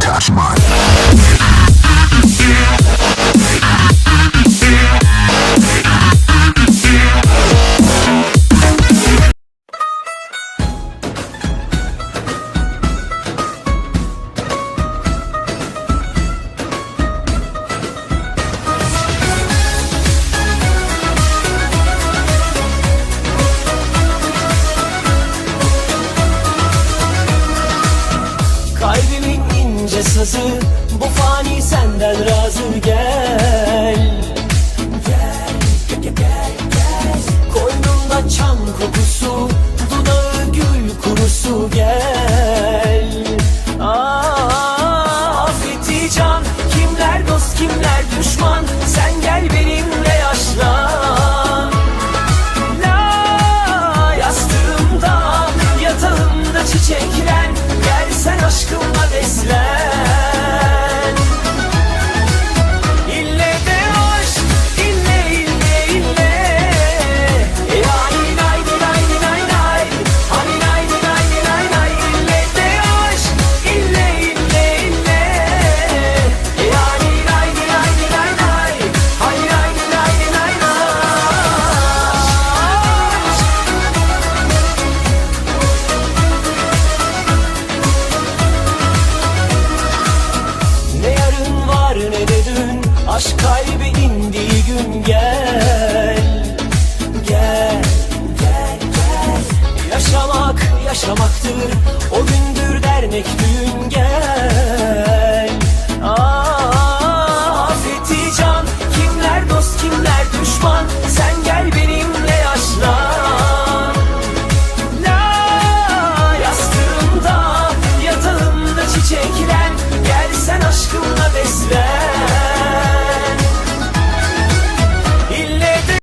touch mine. İnce sazı Bu fani senden razı gel. Gel, gel, gel, gel Koynumda çam kokusu Dudağı gül kurusu gel. Aa, Affeti can Kimler dost kimler düşman? Sen gel benimle yaşlan. La yastığımda yatağımda çiçeklen Gel sen aşkımla Aşk kalbi indiği gün gel. Gel, gel, gel. Yaşamak yaşamaktır O gündür dernek düğün